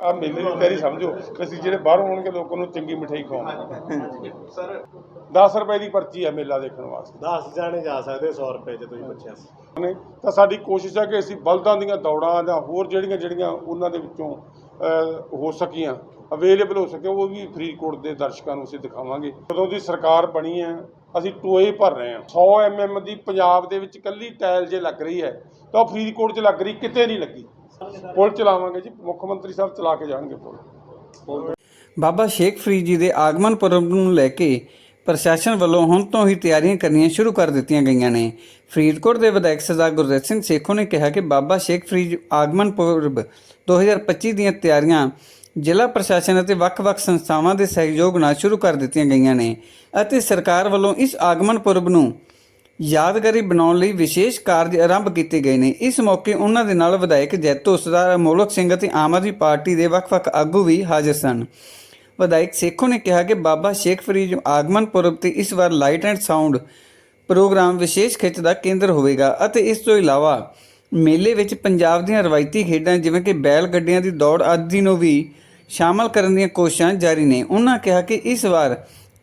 ਆ ਮੇਲੇ ਦੀ ਤਿਆਰੀ ਸਮਝੋ ਕਿ ਅਸੀਂ ਜਿਹੜੇ ਬਾਹਰੋਂ ਆਉਣਗੇ ਲੋਕਾਂ ਨੂੰ ਚੰਗੀ ਮਠਿਆਈ ਖਵਾਵਾਂਗੇ ਸਰ। 10 ਰੁਪਏ ਦੀ ਪਰਚੀ ਹੈ ਮੇਲਾ ਦੇਖਣ ਵਾਸਤੇ। 10 ਜਾਣੇ ਜਾ ਸਕਦੇ 100 ਰੁਪਏ ਚ ਤੁਸੀਂ ਪੁੱਛਿਆ ਸੀ। ਨੇ ਤਾਂ ਸਾਡੀ ਕੋਸ਼ਿਸ਼ ਹੈ ਕਿ ਅਸੀਂ ਬਲਦਾਂ ਦੀਆਂ ਦੌੜਾਂ ਜਾਂ ਹੋਰ ਜਿਹੜੀਆਂ ਜਿਹੜੀਆਂ ਉਹਨਾਂ ਦੇ ਵਿੱਚੋਂ ਹੋ ਸਕੀਆਂ ਅਵੇਲੇਬਲ ਹੋ ਸਕੇ ਉਹ ਵੀ ਫਰੀਦਕੋਟ ਦੇ ਦਰਸ਼ਕਾਂ ਨੂੰ ਅਸੀਂ ਦਿਖਾਵਾਂਗੇ। ਜਦੋਂ ਦੀ ਸਰਕਾਰ ਬਣੀ ਹੈ ਅਸੀਂ ਟੋਏ ਭਰ ਰਹੇ ਹਾਂ। 100 ਐਮਐਮ ਦੀ ਪੰਜਾਬ ਦੇ ਵਿੱਚ ਕੱਲੀ ਟਾਇਲ ਜੇ ਲੱਗ ਰਹੀ ਹੈ ਤਾਂ ਉਹ ਫਰੀਦਕੋਟ 'ਚ ਲੱਗ ਰਹੀ ਕਿਤੇ ਨਹੀਂ ਲੱਗੀ। ਪੁਲ ਚਲਾਵਾਂਗੇ ਜੀ, ਮੁੱਖ ਮੰਤਰੀ ਸਾਹਿਬ ਚਲਾ ਕੇ ਜਾਣਗੇ ਪੁਲ। ਬਾਬਾ ਸ਼ੇਖ ਫਰੀਦ ਜੀ ਦੇ ਆਗਮਨ ਪੁਰਬ ਨੂੰ ਲੈ ਕੇ ਪ੍ਰਸ਼ਾਸਨ ਵੱਲੋਂ ਹੁਣ ਤੋਂ ਹੀ ਤਿਆਰੀਆਂ ਕਰਨੀਆਂ ਸ਼ੁਰੂ ਕਰ ਦਿੱਤੀਆਂ ਗਈਆਂ ਨੇ। ਫਰੀਦਕੋਟ ਦੇ ਵਿਧਾਇਕ ਸਰਦਾਰ ਗੁਰਦੇਵ ਸਿੰਘ ਸੇਖੋਂ ਨੇ ਕਿਹਾ ਕਿ ਬਾਬਾ ਸ਼ੇਖ ਫਰੀਦ ਆਗਮਨ ਪੁਰਬ 2025 ਦੀਆਂ ਤਿਆਰੀਆਂ ਜ਼ਿਲ੍ਹਾ ਪ੍ਰਸ਼ਾਸਨ ਅਤੇ ਵੱਖ-ਵੱਖ ਸੰਸਥਾਵਾਂ ਦੇ ਸਹਿਯੋਗ ਨਾਲ ਸ਼ੁਰੂ ਕਰ ਦਿੱਤੀਆਂ ਗਈਆਂ ਨੇ ਅਤੇ ਸਰਕਾਰ ਵੱਲੋਂ ਇਸ ਆਗਮਨ ਪੁਰਬ ਨੂੰ ਯਾਦਗਾਰੀ ਬਣਾਉਣ ਲਈ ਵਿਸ਼ੇਸ਼ ਕਾਰਜ ਆਰੰਭ ਕੀਤੇ ਗਏ ਨੇ। ਇਸ ਮੌਕੇ ਉਹਨਾਂ ਦੇ ਨਾਲ ਵਿਧਾਇਕ ਜੈਤੋ ਸਰਦਾਰ ਅਮੋਲਕ ਸਿੰਘ ਅਤੇ ਆਮ ਆਦਮੀ ਪਾਰਟੀ ਦੇ ਵੱਖ-ਵੱਖ ਆਗੂ ਵੀ ਹਾਜ਼ਰ ਸਨ। ਵਿਧਾਇਕ ਸੇਖੋਂ ਨੇ ਕਿਹਾ ਕਿ ਬਾਬਾ ਸ਼ੇਖ ਫਰੀਦ ਆਗਮਨ ਪੁਰਬ ਤੇ ਇਸ ਵਾਰ ਲਾਈਟ ਐਂਡ ਸਾਊਂਡ ਪ੍ਰੋਗਰਾਮ ਵਿਸ਼ੇਸ਼ ਖਿੱਚ ਦਾ ਕੇਂਦਰ ਹੋਵੇਗਾ ਅਤੇ ਇਸ ਤੋਂ ਇਲਾਵਾ ਮੇਲੇ ਵਿੱਚ ਪੰਜਾਬ ਦੀਆਂ ਰਵਾਇਤੀ ਖੇਡਾਂ ਜਿਵੇਂ ਕਿ ਬੈਲ ਗੱਡੀਆਂ ਦੀ ਦੌੜ ਆਦਿ ਨੂੰ ਵੀ ਸ਼ਾਮਲ ਕਰਨ ਦੀਆਂ ਕੋਸ਼ਿਸ਼ਾਂ ਜਾਰੀ ਨੇ। ਉਹਨਾਂ ਕਿਹਾ ਕਿ ਇਸ ਵਾਰ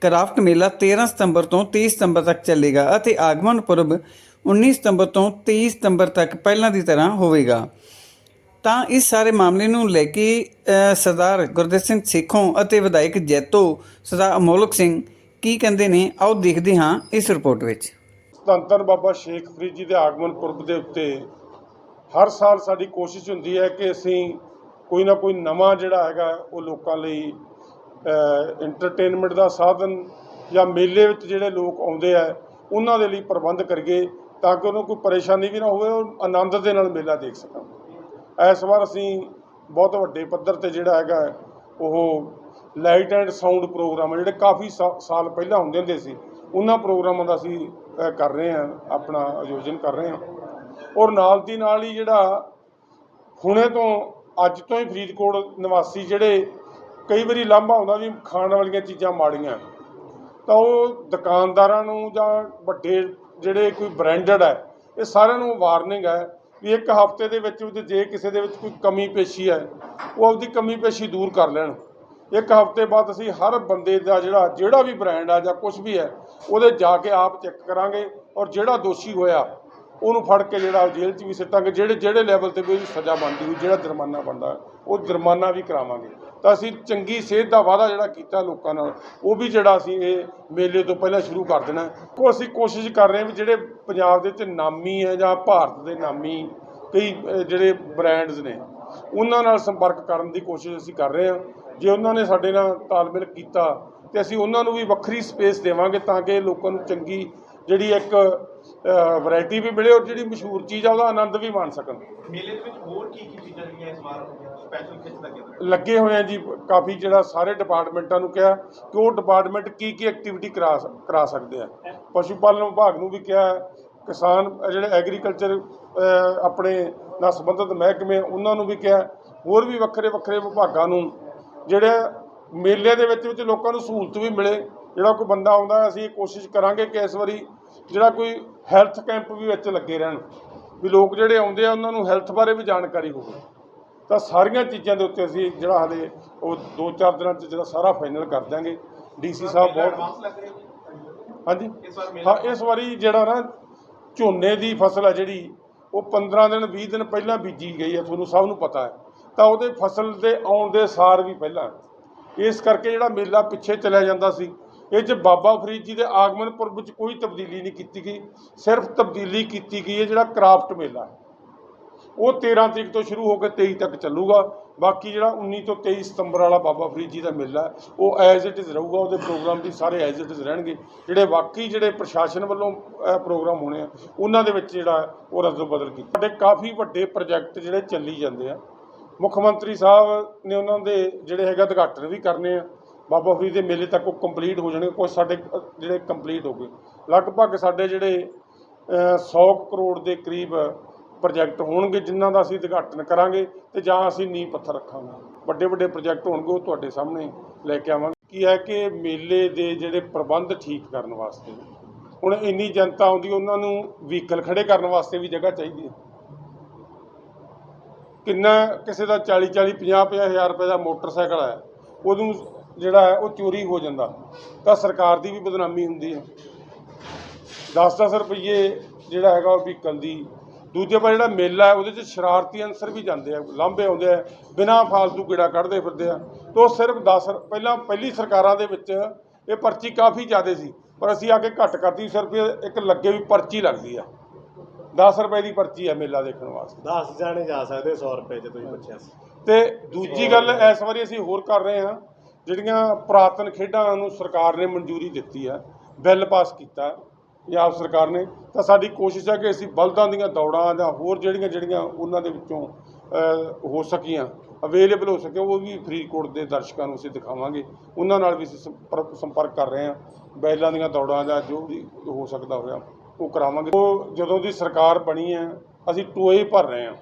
ਕਰਾਫਟ ਮੇਲਾ 13 ਸਤੰਬਰ ਤੋਂ 30 ਸਤੰਬਰ ਤੱਕ ਚੱਲੇਗਾ ਅਤੇ ਆਗਮਨ ਪੁਰਬ 19 ਸਤੰਬਰ ਤੋਂ 23 ਸਤੰਬਰ ਤੱਕ ਪਹਿਲਾਂ ਦੀ ਤਰ੍ਹਾਂ ਹੋਵੇਗਾ। ਤਾਂ ਇਸ ਸਾਰੇ ਮਾਮਲੇ ਨੂੰ ਲੈ ਕੇ ਸਰਦਾਰ ਗੁਰਦੇਵ ਸਿੰਘ ਸੇਖੋਂ ਅਤੇ ਵਿਧਾਇਕ ਜੈਤੋ, ਸਰਦਾਰ ਅਮੋਲਕ ਸਿੰਘ ਕੀ ਕਹਿੰਦੇ ਨੇ, ਆਓ ਦੇਖਦੇ ਹਾਂ ਇਸ ਰਿਪੋਰਟ ਵਿੱਚ। ਧੰਨ ਬਾਬਾ ਸ਼ੇਖ ਫਰੀਦ ਜੀ ਦੇ ਆਗਮਨ ਪੁਰਬ ਦੇ ਉੱਤੇ ਹਰ ਸਾਲ ਸਾਡੀ ਕੋਸ਼ਿਸ਼ ਹੁੰਦੀ ਹੈ ਕਿ ਅਸੀਂ ਕੋਈ ਨਾ ਕੋਈ ਨਵਾਂ ਜਿਹੜਾ ਹੈਗਾ ਉਹ ਲੋਕਾਂ ਲਈ ਐਂਟਰਟੇਨਮੈਂਟ ਦਾ ਸਾਧਨ ਜਾਂ ਮੇਲੇ ਵਿੱਚ ਜਿਹੜੇ ਲੋਕ ਆਉਂਦੇ ਆ, ਉਹਨਾਂ ਦੇ ਲਈ ਪ੍ਰਬੰਧ ਕਰੀਏ ਤਾਂ ਕਿ ਉਹਨੂੰ ਕੋਈ ਪਰੇਸ਼ਾਨੀ ਵੀ ਨਾ ਹੋਵੇ, ਉਹ ਆਨੰਦ ਦੇ ਨਾਲ ਮੇਲਾ ਦੇਖ ਸਕਣ। ਇਸ ਵਾਰ ਅਸੀਂ ਬਹੁਤ ਵੱਡੇ ਪੱਧਰ ਤੇ ਜਿਹੜਾ ਹੈਗਾ, ਉਹ ਲਾਈਟ ਐਂਡ ਸਾਊਂਡ ਪ੍ਰੋਗਰਾਮ ਆ, ਜਿਹੜੇ ਕਾਫੀ ਸਾ- ਸਾਲ ਪਹਿਲਾਂ ਹੁੰਦੇ ਹੁੰਦੇ ਸੀ, ਉਹਨਾਂ ਪ੍ਰੋਗਰਾਮਾਂ ਦਾ ਅਸੀਂ ਕਰ ਰਹੇ ਹਾਂ, ਆਪਣਾ ਆਯੋਜਨ ਕਰ ਰਹੇ ਹਾਂ। ਔਰ ਨਾਲ ਦੀ ਨਾਲ ਹੀ ਜਿਹੜਾ ਹੁਣੇ ਤੋਂ ਅੱਜ ਤੋਂ ਹੀ ਫਰੀਦਕੋਟ ਨਿਵਾਸੀ ਜਿਹੜੇ ਕਈ ਵਾਰੀ ਲਾਂਭਾ ਹੁੰਦਾ ਵੀ ਖਾਣ ਵਾਲੀਆਂ ਚੀਜ਼ਾਂ ਮਾੜੀਆਂ। ਤਾਂ ਉਹ ਦੁਕਾਨਦਾਰਾਂ ਨੂੰ ਜਾਂ ਵੱਡੇ ਜਿਹੜੇ ਕੋਈ ਬ੍ਰਾਂਡਡ ਹੈ, ਇਹ ਸਾਰਿਆਂ ਨੂੰ ਵਾਰਨਿੰਗ ਹੈ ਵੀ ਇੱਕ ਹਫ਼ਤੇ ਦੇ ਵਿੱਚ ਵਿੱਚ ਜੇ ਕਿਸੇ ਦੇ ਵਿੱਚ ਕੋਈ ਕਮੀ ਪੇਸ਼ੀ ਹੈ, ਉਹ ਆਪਦੀ ਕਮੀ ਪੇਸ਼ੀ ਦੂਰ ਕਰ ਲੈਣ। ਇੱਕ ਹਫ਼ਤੇ ਬਾਅਦ ਅਸੀਂ ਹਰ ਬੰਦੇ ਦਾ ਜਿਹੜਾ ਜਿਹੜਾ ਵੀ ਬ੍ਰਾਂਡ ਆ ਜਾਂ ਕੁਝ ਵੀ ਹੈ, ਉਹਦੇ ਜਾ ਕੇ ਆਪ ਚੈੱਕ ਕਰਾਂਗੇ ਔਰ ਜਿਹੜਾ ਦੋਸ਼ੀ ਹੋਇਆ ਉਹਨੂੰ ਫੜ ਕੇ ਜਿਹੜਾ ਜੇਲ੍ਹ 'ਚ ਵੀ ਸਿੱਟਾਂਗੇ, ਜਿਹੜੇ ਜਿਹੜੇ ਲੈਵਲ ਤੇ ਵੀ ਉਹਦੀ ਸਜ਼ਾ ਬਣਦੀ ਹੋਈ ਜਿਹੜਾ ਜੁਰਮਾਨਾ ਬਣਦਾ, ਉਹ ਜੁਰਮਾਨਾ ਵੀ ਕਰਾਵਾਂਗੇ। ਤਾਂ ਅਸੀਂ ਚੰਗੀ ਸਿਹਤ ਦਾ ਵਾਅਦਾ ਜਿਹੜਾ ਕੀਤਾ ਲੋਕਾਂ ਨਾਲ, ਉਹ ਵੀ ਜਿਹੜਾ ਅਸੀਂ ਇਹ ਮੇਲੇ ਤੋਂ ਪਹਿਲਾਂ ਸ਼ੁਰੂ ਕਰ ਦੇਣਾ ਉਹ ਅਸੀਂ ਕੋਸ਼ਿਸ਼ ਕਰ ਰਹੇ ਹਾਂ ਵੀ ਜਿਹੜੇ ਪੰਜਾਬ ਦੇ ਵਿੱਚ ਨਾਮੀ ਹੈ ਜਾਂ ਭਾਰਤ ਦੇ ਨਾਮੀ ਕਈ ਜਿਹੜੇ ਬ੍ਰਾਂਡਸ ਨੇ, ਉਹਨਾਂ ਨਾਲ ਸੰਪਰਕ ਕਰਨ ਦੀ ਕੋਸ਼ਿਸ਼ ਅਸੀਂ ਕਰ ਰਹੇ ਹਾਂ। ਜੇ ਉਹਨਾਂ ਨੇ ਸਾਡੇ ਨਾਲ ਤਾਲਮੇਲ ਕੀਤਾ ਤੇ ਅਸੀਂ ਉਹਨਾਂ ਨੂੰ ਵੀ ਵੱਖਰੀ ਸਪੇਸ ਦੇਵਾਂਗੇ ਤਾਂ ਕਿ ਲੋਕਾਂ ਨੂੰ ਚੰਗੀ ਜਿਹੜੀ ਇੱਕ ਵੈਰਾਈਟੀ ਵੀ ਮਿਲੇ ਔਰ ਜਿਹੜੀ ਮਸ਼ਹੂਰ ਚੀਜ਼ ਆ ਉਹਦਾ ਆਨੰਦ ਵੀ ਮਾਣ ਸਕਣ। ਮੇਲੇ ਦੇ ਵਿੱਚ ਹੋਰ ਕੀ ਕੀ ਚੀਜ਼ਾਂ ਜਿਹੜੀਆਂ ਇਸ ਵਾਰ ਸਪੈਸ਼ਲ ਖਿੱਚ ਲੱਗੇ ਲੱਗੇ ਹੋਏ ਆ ਜੀ ਕਾਫੀ ਜਿਹੜਾ ਸਾਰੇ ਡਿਪਾਰਟਮੈਂਟਾਂ ਨੂੰ ਕਿਹਾ ਕਿ ਉਹ ਡਿਪਾਰਟਮੈਂਟ ਕੀ ਕੀ ਐਕਟੀਵਿਟੀ ਕਰਾ ਕਰਾ ਸਕਦੇ ਆ। ਪਸ਼ੂ ਪਾਲਣ ਵਿਭਾਗ ਨੂੰ ਵੀ ਕਿਹਾ ਕਿਸਾਨ ਜਿਹੜੇ ਐਗਰੀਕਲਚਰ ਆਪਣੇ ਨਾਲ ਸੰਬੰਧਿਤ ਮਹਿਕਮੇ ਉਹਨਾਂ ਨੂੰ ਵੀ ਕਿਹਾ ਹੋਰ ਵੀ ਵੱਖਰੇ ਵੱਖਰੇ ਵਿਭਾਗਾਂ ਨੂੰ ਜਿਹੜੇ ਮੇਲੇ ਦੇ ਵਿੱਚ ਵਿੱਚ ਲੋਕਾਂ ਨੂੰ ਸਹੂਲਤ ਵੀ ਮਿਲੇ। ਜਿਹੜਾ ਕੋਈ ਬੰਦਾ ਆਉਂਦਾ ਅਸੀਂ ਕੋਸ਼ਿਸ਼ ਕਰਾਂਗੇ ਕਿ ਇਸ ਵਾਰੀ ਜਿਹੜਾ ਕੋਈ ਹੈਲਥ ਕੈਂਪ ਵੀ ਵਿੱਚ ਲੱਗੇ ਰਹਿਣ ਵੀ ਲੋਕ ਜਿਹੜੇ ਆਉਂਦੇ ਆ ਉਹਨਾਂ ਨੂੰ ਹੈਲਥ ਬਾਰੇ ਵੀ ਜਾਣਕਾਰੀ ਹੋਵੇ। ਤਾਂ ਸਾਰੀਆਂ ਚੀਜ਼ਾਂ ਦੇ ਉੱਤੇ ਅਸੀਂ ਜਿਹੜਾ ਹਾਲੇ ਉਹ 2-4 ਦਿਨਾਂ 'ਚ ਜਿਹੜਾ ਸਾਰਾ ਫਾਈਨਲ ਕਰ ਦਾਂਗੇ ਡੀਸੀ ਸਾਹਿਬ ਬਹੁਤ ਹਾਂਜੀ? ਹਾਂ ਇਸ ਵਾਰੀ ਜਿਹੜਾ ਨਾ ਝੋਨੇ ਦੀ ਫਸਲ ਹੈ ਜਿਹੜੀ ਉਹ 15 ਦਿਨ 20 ਦਿਨ ਪਹਿਲਾਂ ਬੀਜੀ ਗਈ ਹੈ ਤੁਹਾਨੂੰ ਸਭ ਨੂੰ ਪਤਾ ਹੈ। ਤਾਂ ਉਹਦੇ ਫਸਲ ਦੇ ਆਉਣ ਦੇ ਸਾਰ ਵੀ ਪਹਿਲਾਂ। ਇਸ ਕਰਕੇ ਜਿਹੜਾ ਮੇਲਾ ਪਿੱਛੇ ਚਲਿਆ ਜਾਂਦਾ ਸੀ ਇਹ 'ਚ ਬਾਬਾ ਫਰੀਦ ਜੀ ਦੇ ਆਗਮਨ ਪੁਰਬ 'ਚ ਕੋਈ ਤਬਦੀਲੀ ਨਹੀਂ ਕੀਤੀ ਗਈ। ਸਿਰਫ ਤਬਦੀਲੀ ਕੀਤੀ ਗਈ ਹੈ ਜਿਹੜਾ ਕਰਾਫਟ ਮੇਲਾ ਹੈ। ਉਹ 13 ਤਰੀਕ ਤੋਂ ਸ਼ੁਰੂ ਹੋ ਕੇ 23 ਤੱਕ ਚੱਲੂਗਾ। ਬਾਕੀ ਜਿਹੜਾ 19 ਤੋਂ 23 ਸਤੰਬਰ ਵਾਲਾ ਬਾਬਾ ਫਰੀਦ ਜੀ ਦਾ ਮੇਲਾ ਹੈ, ਉਹ ਐਜ਼ ਇਟ ਇਜ਼ ਰਹੂਗਾ। ਉਹਦੇ ਪ੍ਰੋਗਰਾਮ ਵੀ ਸਾਰੇ ਐਜ਼ ਇਟ ਇਜ਼ ਰਹਿਣਗੇ। ਜਿਹੜੇ ਬਾਕੀ ਜਿਹੜੇ ਪ੍ਰਸ਼ਾਸਨ ਵੱਲੋਂ ਪ੍ਰੋਗਰਾਮ ਹੋਣੇ ਆ ਉਹਨਾਂ ਦੇ ਵਿੱਚ ਜਿਹੜਾ ਉਹ ਰਦੋ ਬਦਲ ਕੀਤਾ। ਸਾਡੇ ਕਾਫੀ ਵੱਡੇ ਪ੍ਰੋਜੈਕਟ ਜਿਹੜੇ ਚੱਲੀ ਜਾਂਦੇ ਆ। ਮੁੱਖ ਮੰਤਰੀ ਸਾਹਿਬ ਨੇ ਉਹਨਾਂ ਦੇ ਜਿਹੜੇ ਹੈਗਾ ਉਦਘਾਟਨ ਵੀ ਕਰਨੇ ਆ। ਬਾਬਾ ਫਰੀਦ ਦੇ ਮੇਲੇ ਤੱਕ ਉਹ ਕੰਪਲੀਟ ਹੋ ਜਾਣਗੇ ਕੁਝ ਸਾਡੇ ਜਿਹੜੇ ਕੰਪਲੀਟ ਹੋ ਗਏ। ਲਗਭਗ ਸਾਡੇ ਜਿਹੜੇ ਅ, 100 ਕਰੋੜ ਦੇ ਕਰੀਬ ਪ੍ਰੋਜੈਕਟ ਹੋਣਗੇ ਜਿਨ੍ਹਾਂ ਦਾ ਅਸੀਂ ਉਦਘਾਟਨ ਕਰਾਂਗੇ ਤੇ ਜਾਂ ਅਸੀਂ ਨੀਂਹ ਪੱਥਰ ਰੱਖਾਂਗੇ। ਵੱਡੇ ਵੱਡੇ ਪ੍ਰੋਜੈਕਟ ਹੋਣਗੇ ਉਹ ਤੁਹਾਡੇ ਸਾਹਮਣੇ ਲੈ ਕੇ ਆਵਾਂਗੇ। ਕੀ ਹੈ ਕਿ ਮੇਲੇ ਦੇ ਜਿਹੜੇ ਪ੍ਰਬੰਧ ਠੀਕ ਕਰਨ ਵਾਸਤੇ ਹੁਣ ਇੰਨੀ ਜਨਤਾ ਆਉਂਦੀ ਉਹਨਾਂ ਨੂੰ ਵਹੀਕਲ ਖੜੇ ਕਰਨ ਵਾਸਤੇ ਵੀ ਜਗ੍ਹਾ ਚਾਹੀਦੀ ਹੈ। ਕਿੰਨਾ ਕਿਸੇ ਦਾ 40 40 50 50 ਹਜ਼ਾਰ ਰੁਪਏ ਦਾ ਮੋਟਰਸਾਈਕਲ ਹੈ ਉਹਨੂੰ ਜਿਹੜਾ ਹੈ ਉਹ ਚੋਰੀ ਹੋ ਜਾਂਦਾ। ਤਾਂ ਸਰਕਾਰ ਦੀ ਵੀ ਬਦਨਾਮੀ ਹੁੰਦੀ ਹੈ। 10-10 ਰੁਪਏ ਜਿਹੜਾ ਹੈਗਾ ਉਹ ਵਹੀਕਲ ਦੀ। ਦੂਜੇ ਪਾਸੇ ਜਿਹੜਾ ਮੇਲਾ ਹੈ ਉਹਦੇ 'ਚ ਸ਼ਰਾਰਤੀ ਅਨਸਰ ਵੀ ਜਾਂਦੇ ਆ ਲਾਂਭੇ ਆਉਂਦੇ ਆ ਬਿਨਾਂ ਫਾਲਤੂ ਕੀੜਾ ਕੱਢਦੇ ਫਿਰਦੇ ਆ। ਤੇ ਸਿਰਫ 10 ਪਹਿਲਾਂ ਪਹਿਲੀ ਸਰਕਾਰਾਂ ਦੇ ਵਿੱਚ ਇਹ ਪਰਚੀ ਕਾਫੀ ਜ਼ਿਆਦਾ ਸੀ ਪਰ ਅਸੀਂ ਆ ਕੇ ਘੱਟ ਕਰਤੀ ਸਿਰਫ ਇੱਕ ਲੱਗੇ ਵੀ ਪਰਚੀ ਲੱਗਦੀ ਆ। 10 ਰੁਪਏ ਦੀ ਪਰਚੀ ਆ ਮੇਲਾ ਦੇਖਣ ਵਾਸਤੇ। 10 ਜਾਣੇ ਜਾ ਸਕਦੇ 100 ਰੁਪਏ 'ਚ ਤੁਸੀਂ ਪੁੱਛਿਆ ਸੀ। ਤੇ ਦੂਜੀ ਗੱਲ ਇਸ ਵਾਰੀ ਅਸੀਂ ਹੋਰ ਕਰ ਰਹੇ ਹਾਂ। ਜਿਹੜੀਆਂ ਪੁਰਾਤਨ ਖੇਡਾਂ ਨੂੰ ਸਰਕਾਰ ਨੇ ਮਨਜ਼ੂਰੀ ਦਿੱਤੀ ਹੈ, ਬਿੱਲ ਪਾਸ ਕੀਤਾ ਪੰਜਾਬ ਸਰਕਾਰ ਨੇ, ਤਾਂ ਸਾਡੀ ਕੋਸ਼ਿਸ਼ ਹੈ ਕਿ ਅਸੀਂ ਬਲਦਾਂ ਦੀਆਂ ਦੌੜਾਂ ਜਾਂ ਹੋਰ ਜਿਹੜੀਆਂ ਜਿਹੜੀਆਂ ਉਹਨਾਂ ਦੇ ਵਿੱਚੋਂ ਹੋ ਸਕੀਆਂ ਅਵੇਲੇਬਲ ਹੋ ਸਕੇ ਉਹ ਵੀ ਫਰੀਦਕੋਟ ਦੇ ਦਰਸ਼ਕਾਂ ਨੂੰ ਅਸੀਂ ਦਿਖਾਵਾਂਗੇ। ਉਹਨਾਂ ਨਾਲ ਵੀ ਅਸੀਂ ਸੰਪਰਕ ਸੰਪਰਕ ਕਰ ਰਹੇ ਹਾਂ, ਬੈਲਾਂ ਦੀਆਂ ਦੌੜਾਂ ਜਾਂ ਜੋ ਵੀ ਹੋ ਸਕਦਾ ਹੋਇਆ, ਉਹ ਕਰਾਵਾਂਗੇ। ਉਹ ਜਦੋਂ ਦੀ ਸਰਕਾਰ ਬਣੀ ਹੈ, ਅਸੀਂ ਟੋਏ ਭਰ ਰਹੇ ਹਾਂ।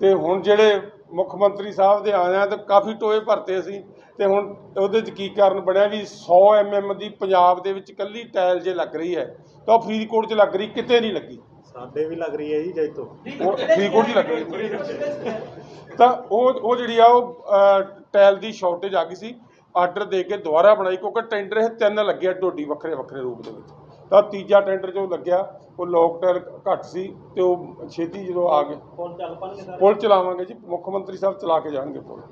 ਤੇ ਹੁਣ ਜਿਹੜੇ ਮੁੱਖ ਮੰਤਰੀ ਸਾਹਿਬ ਦੇ ਆਏ ਆ, ਤੇ ਕਾਫੀ ਟੋਏ ਭਰਤੇ ਅਸੀਂ। ਤੇ ਹੁਣ ਉਹਦੇ ਚ ਕੀ ਕਾਰਨ ਬਣਿਆ ਵੀ 100 ਐਮਐਮ ਦੀ ਪੰਜਾਬ ਦੇ ਵਿੱਚ ਕੱਲੀ ਟਾਇਲ ਜੇ ਲੱਗ ਰਹੀ ਹੈ ਤਾਂ ਉਹ ਫਰੀਦਕੋਟ 'ਚ ਲੱਗ ਰਹੀ ਕਿਤੇ ਨਹੀਂ ਲੱਗੀ। ਸਾਡੇ ਵੀ ਲੱਗ ਰਹੀ ਹੈ ਜੀ ਜੈਤੋ ਉਹ ਫਰੀਦਕੋਟ 'ਚ ਹੀ ਲੱਗ ਰਹੀ। ਤਾਂ ਉਹ ਉਹ ਜਿਹੜੀ ਆ ਉਹ ਅਹ, ਟਾਇਲ ਦੀ ਸ਼ਾਰਟੇਜ ਆ ਗਈ ਸੀ। ਆਰਡਰ ਦੇ ਕੇ ਦੁਬਾਰਾ ਬਣਾਈ ਕਿਉਂਕਿ ਟੈਂਡਰ ਇਹ ਤਿੰਨ ਲੱਗਿਆ ਢੋਡੀ ਵੱਖਰੇ ਵੱਖਰੇ ਰੂਪ ਦੇ ਵਿੱਚ। ਤਾਂ ਤੀਜਾ ਟੈਂਡਰ ਜੋ ਲੱਗਿਆ ਉਹ ਲੋਕ ਟਾਇਲ ਘੱਟ ਸੀ ਤੇ ਉਹ ਛੇਤੀ ਜਦੋਂ ਆ ਗਏ। ਪੁਲ ਚਲਾਵਾਂਗੇ ਜੀ ਮੁੱਖ ਮੰਤਰੀ ਸਾਹਿਬ ਚਲਾ ਕੇ ਜਾਣਗੇ ਪੁਲ